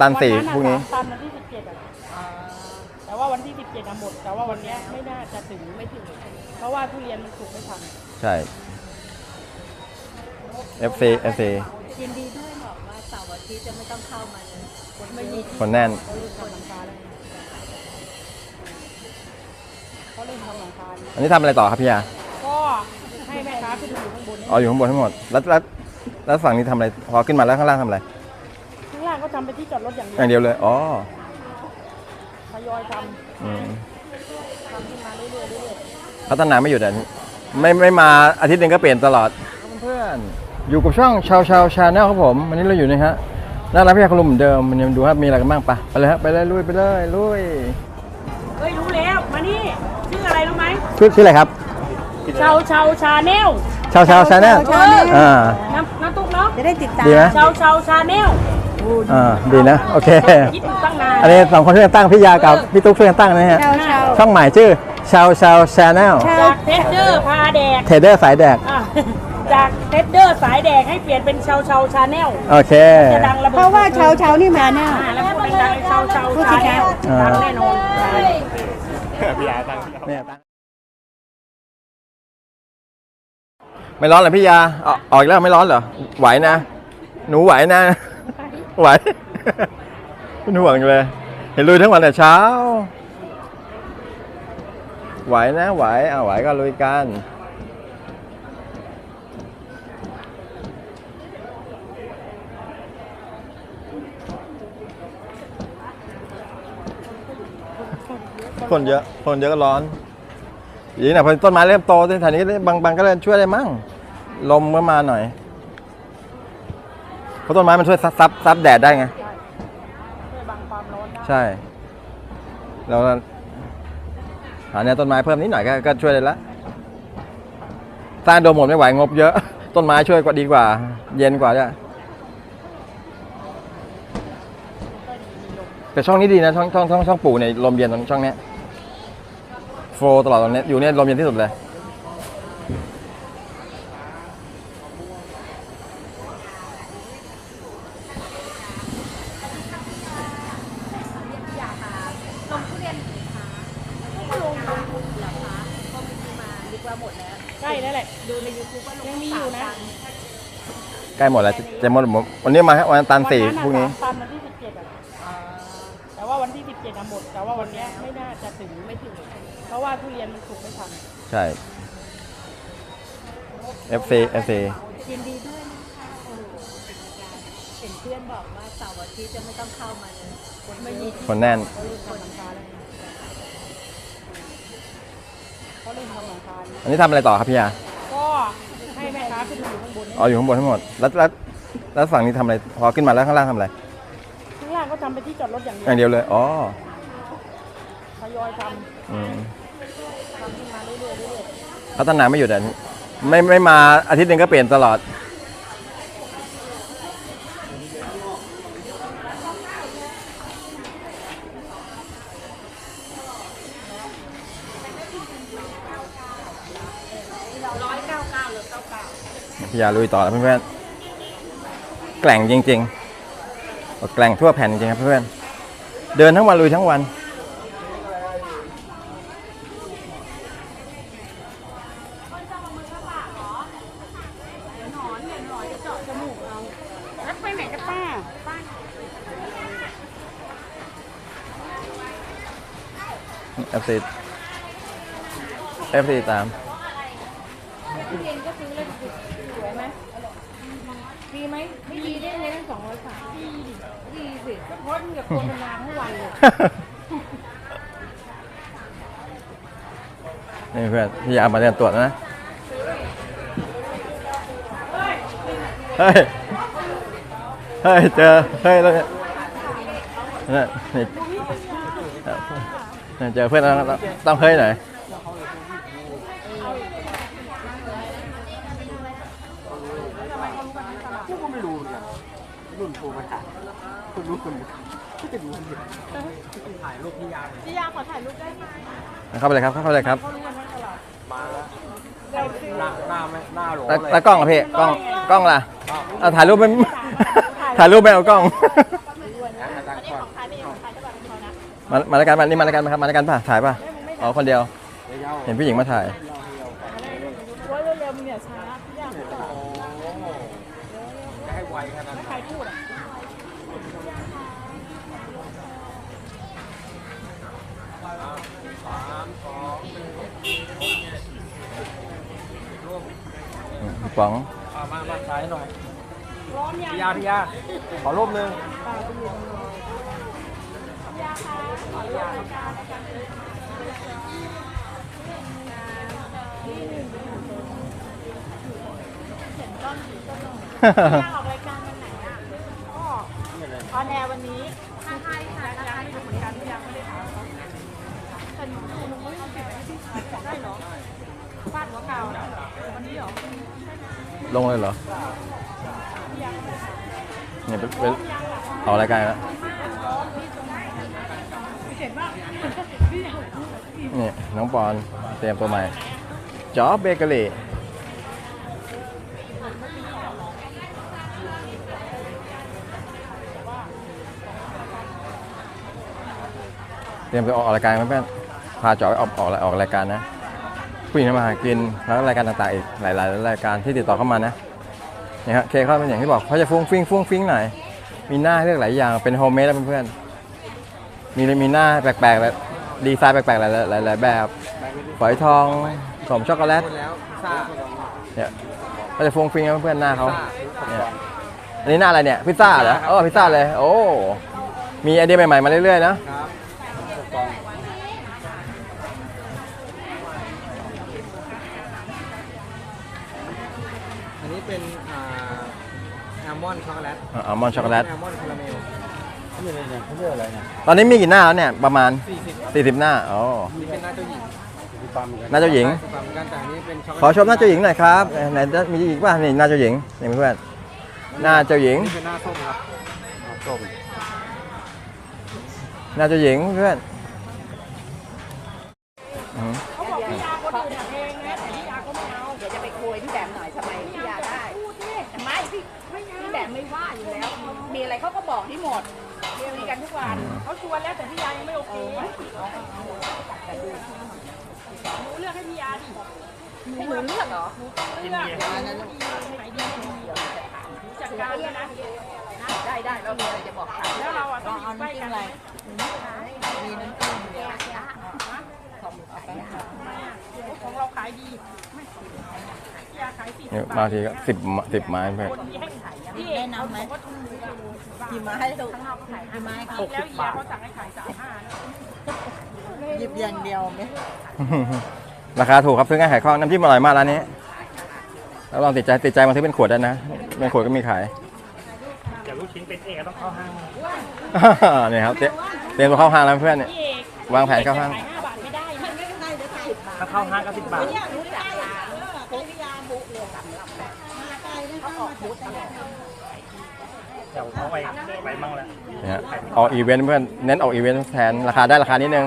ตันสี่วัะพรุ่งนี้ ตันวันที่สิบเจ็ดอะแต่ว่าวันที่สิบเจ็ดหมด แต่ว่าวันเนี้ยไม่น่าจะถึงไม่ถึง เพราะว่าทุเรียนมันสุกไม่ทันใช่ FC FC ยินดีด้วยบอกว่าเสาร์อาทิตย์จะไม่ต้องเข้ามาเลยคนไม่มีคนแน่น เขาเริ่มทำหลังคาแล้วเขาเริ่มทำหลังคาแล้วอันนี้ทำอะไรต่อครับพี่ยาก็ให้แม่ค้าขึ้นมาอยู่ข้างบนอ๋ออยู่ข้างบนทั้งหมด แล้วแล้วแล้วฝั่งนี้ทำอะไร พอขึ้นมาแล้วข้างล่างทำอะไรข้างล่างก็ทำไปนที่จอดรถอย่างเดีอย่างเดียวเลย อ๋อทยอยทอืมำทำขึ้นมาเรื่อยๆเรื่อยพัฒนาไม่หยุดอะไม่ไม่มาอาทิตย์หนึ่งก็เปลี่ยนตลอดเพื่อนๆอยู่กับช่องชาวชาวชาแนลครับผมวันนี้เราอยู่นะฮะน่ารักพี่ยาคุณลุงเหมือนเดิมวันนี้มาดูครับมีอะไรกันบ้างปะไปเลยฮะไปเลยลุยไปเลยลุยๆเฮ้ยรู้แล้วมานี่ชื่ออะไรรู้ไหมชื่อชื่ออะไรครับชาวชาวชาแนลชาวชาวชาแนลชาวแนลอ่าน้ำน้ำตุ๊กเนาะจะได้ติดตามดีไหม ชาวชาวชาแนล อ่าดีนะ โอเค คิดอยู่ตั้งนานอันนี้สองคนช่วยกันตั้งพี่ยากับพี่ตุ๊กช่วยกันตั้งนะฮะ ชาวชาวช่องใหม่ชื่อชาวชาวชาแนลจากเทสเดอร์พาแดกเทรดเดอร์สายแดก อะจากเทสเดอร์สายแดกให้เปลี่ยนเป็นชาวชาวชาแนลโอเค จะดังระเบิดเพราะว่าชาวชาวนี่มาแน่อ่าแล้วพูดดังๆชาวชาวชาแนลอ่า ดังแน่นอน เนี่ยตั้งไม่ร้อนเหรอพี่ยาออกออกอีกแล้วไม่ร้อนเหรอ ไหวนะ หนูไหวนะ ไหว เป็นห่วงเลย เห็นลุยทั้งวันแต่เช้า ไหวนะไหวอ่าไหวก็ลุยกันคนเยอะคนเยอะก็ร้อนอย่างนี้นะพอต้นไม้เริ่มโตที่แถวนี้บางบางก็เลยช่วยได้มั่งลมก็มาหน่อย เพราะต้นไม้มันช่วยซับซับซับแดดได้ไง ช่วยบังความร้อนได้ใช่ เราหาแนวต้นไม้เพิ่มนิดหน่อยก็ก็ช่วยได้ละสร้างโดมหมดไม่ไหวงบเยอะ ต้นไม้ช่วยกว่าดีกว่า เย็นกว่าจ้ะแต่ช่องนี้ดีนะช่องช่องช่องช่องปู่เนี่ยลมเย็นตรงช่องเนี้ยโฟลว์ตลอดตรงเนี้ยอยู่เนี่ยลมเย็นที่สุดเลย ลงทุเรียนสินค้าก็ลงลงทุนเหรอคะก็ไม่ซื้อมาดีกว่าหมดแล้ว ใกล้แล้วแหละ ดูในยูทูบก็ลง ยังมีอยู่นะ ใกล้หมดแล้วจะหมดวันนี้มาครับวันตันสี่วัะพรุ่งนี้ ตันวันที่สิบเจ็ดอะแต่ว่าวันที่สิบเจ็ดหมด แต่ว่าวันเนี้ยไม่น่าจะถึงไม่ถึง เพราะว่าทุเรียนมันสุกไม่ทันใช่ FC FC ยินดีด้วยนะคะโอ้โหเห็นเพื่อนบอกว่าเสาร์อาทิตย์จะไม่ต้องเข้ามาเลยคนไม่มีคนแน่น เขาเริ่มทำหลังคาแล้วเขาเริ่มทำหลังคาแล้ว อันนี้ทำอะไรต่อครับพี่ยาก็ให้แม่ค้า ขึ้นมาอยู่ข้างบนอ๋ออยู่ข้างบนทั้งหมด แล้วแล้วแล้วฝั่งนี้ทำอะไร พอขึ้นมาแล้วข้างล่างทำอะไร ข้างล่างก็ทำไปนที่จอดรถอย่างเดีอยย่างวเดียวเลย อ๋อ ทยอยทอืมำทำขึ้นมาเรื่อยๆเรื่อยพัฒนาไม่หยุดอะ ไม่ไม่มาอาทิตย์หนึ่งก็เปลี่ยนตลอด พี่ยาลุยต่อแล้วเพื่อนๆแกล่งจริงๆแกล่งทั่วแผ่นจริงครับเพื่อนๆเดินทั้งวันลุยทั้งวันแล้วไปไหนกันป้า FC FC ตาม เย็นก็ซื้อเลยสวยไหมดี ไม่ดีได้เลยตั้งสองร้อยสามดีดิดีสิก็เพราะมึงกับโฆษณาทั้งวันเลยนี่เพื่อนพี่ยามาเดินตรวจนะ เฮ้ย เฮ้ยเจอ เฮ้ยแล้วเนี่ยเนี่เจอเพื่อนแล้วต้องเฮ้ยหน่อย กูก็ไม่รู้เนี่ย รุ่นโทรมาถามคุณรู้คุณก็จะดูคนเดียวถ่ายรูปพี่ยาเลยพี่ยาขอถ่ายรูปได้ไหมเข้าไปเลยครับเข้าไปเลยครับ เขาเรียนไม่ตลอดมาแล้วหน้าหน้าไม่หน้าหลงแล้วเลยแล้วกล้องอะพี่กล้องกล้องล่ะเอาถ่ายรูปไม่ถ่ายรูปไม่เอากล้อง อันต่างอันนี้ก่อนของใครไม่ใช่ของใครจะแบบเป็นเขานะมามารายการมานี่มารายการมาครับมารายการป่ะถ่ายป่ะอ๋อคนเดียวเดี๋ยวยาวเห็นผู้หญิงมาถ่าย ว่าเร็วๆมึงอย่าช้าพี่อยากต่อ จะให้ไวขนาดไหน ใครพูดอะ อืมพี่ ป๋องเอามามาซ้ายหน่อยพี่ยาพี่ยาขอรูปหนึ่งอยากออกรายการวันไหนอะก็ออนแอร์วันนี้ถ้าให้ค่ะยังไม่รู้เหมือนกันยังไม่ได้ถามเขาแต่หนูดูหนูไม่รู้ติดอะไรที่ได้เหรอฟาดหัวเก่าน่ะวันนี้เหรอ ลงเลยเหรอเนี่ยเป็นเป็นออกรายการแล้วนี่น้องปอนเตรียมตัวใหม่จอเบเกอรี่เตรียมตัวออกรายการเพื่อนๆพาจอยออกออกออกรายการนะ ผู้หญิงทำมาหากินแล้วรายการต่างๆอีกหลายๆรายการที่ติดต่อเข้ามานะนี่ฮะเคเขาเป็นอย่างที่บอกเขาจะฟุ้งฟิ้งฟุ้งฟิ้งหน่อยมีหน้าเลือกหลายอย่างเป็นโฮมเมดแล้วเพื่อนๆมีมีหน้าแปลกๆแบบดีไซน์แปลกๆหลายๆหลายแบบฝอยทองสมช็อกโกแลตเนี่ยก็จะฟุ้งฟิ้งนะเพื่อนๆหน้าเขาเนี่ยอันนี้หน้าอะไรเนี่ยพิซซ่าเหรอเออพิซซ่าเลย โอ้มีไอเดียใหม่ๆมาเรื่อยๆนะ อนด์ช็อกโกแลตอัลมอนด์ช็อกโกแลตแอลมอนด์คาราเมลนี่อะไรเนี่ยเขาเรียกอะไรเนี่ยตอนนี้มีกี่หน้าแล้วเนี่ยประมาณ สี่สิบ40 หน้าอ๋อนี่เป็นหน้าเจ้าหญิงมีปั๊มกันหน้าเจ้าหญิงมีปั๊มกันแต่อันนี้เป็นช็อกโกแลตขอชมหน้าเจ้าหญิงหน่อยครับเอ่อไหนมีอีกป่ะนี่หน้าเจ้าหญิงนี่เพื่อนหน้าเจ้าหญิง นี่เป็นหน้าส้มครับหน้าส้มหน้าเจ้าหญิงเพื่อนอืมเขาบอกพี่ยาคนอื่นเองนะแต่พี่ยาก็ไม่เอา เดี๋ยวจะไปคุยพี่แบมหน่อยทำไมพี่ยาได้ พูดดิ ไม่พี่พี่แบม ไม่ว่าอยู่แล้ว มีอะไรเขาก็บอกที่หมดคุยกันทุกวันเขาชวนแล้วแต่พี่ยายังไม่โอเคหนูเลือกให้พี่ยาดิให้หนูเลือกเหรอเลือกไหนดีจัดการเลยนะได้ได้เรามีอะไรจะบอกค่ะแล้วเราอะต้องอยู่ใกล้กันไหมมีน้ำจิ้มเดียของเราขายดีไม่พี่ยาขายสิบบาบางททีก็สิบสิบไม้เพื่อน คนที่ให้ขายพี่แนะนำไหมกี่ไม้ลูกกี่ไม้คะแล้วเฮียเขาสั่งให้ขายสามห้าหยิบอย่างเดียวไหมราคาถูกครับซื้อง่ายขายคล่องน้ำจิ้มอร่อยมากร้านนี้แล้วลองติดใจติดใจมาซื้อเป็นขวดได้นะเป็นขวดก็มีขายจะลูกชิ้นเป็นเอกต้องเข้าห้างนี่ครับเตรียมเตรียมตัวเข้าห้างแล้วเพื่อนเนี่ย พี่เอกวางแผนเข้าห้าง ขายห้าบาทไม่ได้มันไม่ได้เดี๋ยวขายถ้าเข้าห้างก็สิบบาทรู้จักร้านเขาพิยาบุกเลยสำหรับแบบ เขาออกบูธตลอดเดี๋ยวเขาไปไปมั่งแล้วเนี่ยออกอีเวนต์เพื่อนเน้นออกอีเวนต์แทนราคาได้ราคานิดนึง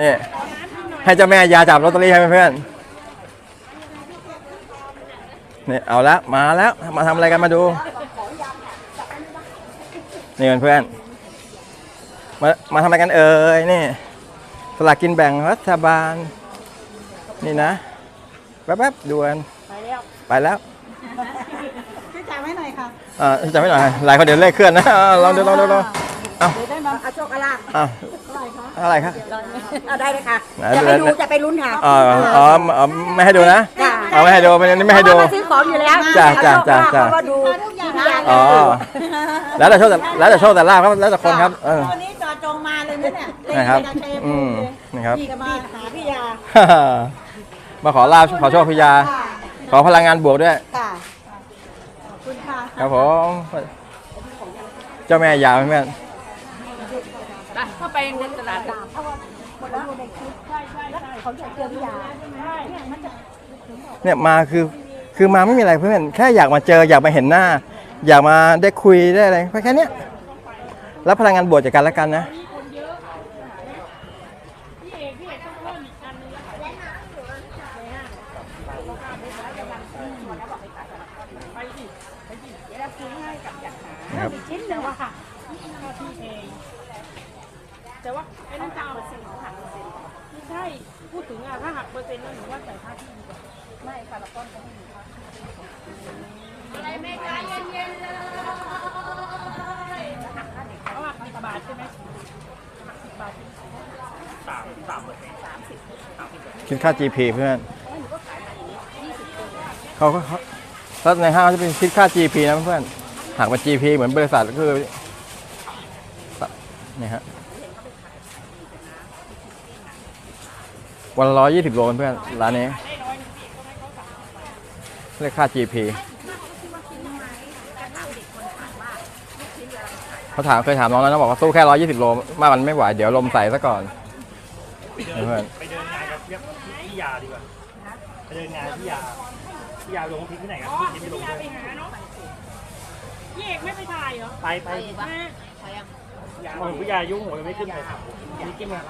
นี่ให้เจ้าแม่ยาจับลอตเตอรี่ให้เพื่อนๆนี่เอาละมาแล้วมาทำอะไรกันมาดูนี่เพื่อนมามาทำอะไรกันเอ่ยนี่ สลากกินแบ่งรัฐบาล นี่นะแป๊บๆด่วนไปแล้วไปแล้วช่วยจ่ายไว้หน่อยค่ะอ่าจำไม่หน่อยหลายคนเดี๋ยวเลขเคลื่อนนะอ่าลองดูลองดูลอง เอาเดี๋ยวได้มาอาโชคลาภเอาอะไรคะเอาได้เลยค่ะไหนจะไปดู ไหน จะไปลุ้นค่ะอ๋ออ๋ออ๋อไม่ให้ดูนะจ้ะเอาไม่ให้ดูไม่ไม่ให้ดู เพราะว่ามาซื้อของอยู่แล้วจ้ะจ้ะจ้ะจ้ะเขาก็ดูที่พี่ยาอ๋อ แล้วแต่โชคแต่แล้วแต่โชคแต่ลาภครับแล้วแต่คนครับเออวันนี้จอจงมาเลยนะเนี่ย นะครับเล่นไปกับเชฟอืมนี่ครับ พี่ก็มาหาพี่ยามาขอลาภขอโชคพิยา ขอพลังงานบวกด้วย ค่ะขอบคุณค่ะครับผมเจ้าแม่ยาเพื่อนเข้าไปในตลาดเขาอยากเจอพี่ยาเนี่ยมาคือคือมาไม่มีอะไรเพื่อนแค่อยากมาเจออยากมาเห็นหน้า อยากมาได้คุยได้อะไรแค่เนี้ยแล้วพลังงานบวกจากกันแล้วกันนะ พี่เอกพี่เอกต้องเพิ่มอีกอันนึงแล้ว ไปดิไปดิเดี๋ยวเราซื้อให้กับอยากหา นะครับ ชิ้นเดียวอะค่ะค่าที่เอง แต่ว่าไอ้นั่นจะเอาเปอร์เซ็นต์ขอหักเปอร์เซ็นต์ไม่ใช่พูดถึงอะถ้าหักเปอร์เซ็นต์แล้วหนูว่าจ่ายค่าที่ดีกว่าไม่ค่ะละก้อนก็ไม่มีค่าอะไรแม่ใจเย็นๆเลยเด็กเขาหักสิบบาทใช่ไหมหักสิบบาทสามสามเปอร์เซ็นต์สามสิบคิดค่า GP เพื่อนเขาก็เขาถ้าในห้างจะเป็นคิดค่า GP นะเพื่อนหักมา GP เหมือนบริษัทก็คือนี่ฮะ วันละร้อยยี่สิบโลเพื่อนร้านนี้เรียกค่า GP เขาถามเคยถามน้องแล้วน้องบอกว่าสู้แค่ร้อยยี่สิบโลมากมันไม่ไหวเดี๋ยวลมใส่ซะก่อนไปเดินเพื่อนไปเดินงานกับเรียกพี่ยาดีกว่าไปเดินงานพี่ยาพี่ยาลงทิ้งที่ไหนครับอ๋อพี่พี่ไม่ลงยาเลยไปหาเนาะพี่เอกไม่ไปถ่ายเหรอไปไปแม่โอ้ยพี่ยายุ่งหัวยังไม่ขึ้นเลยครับอันนี้กินมา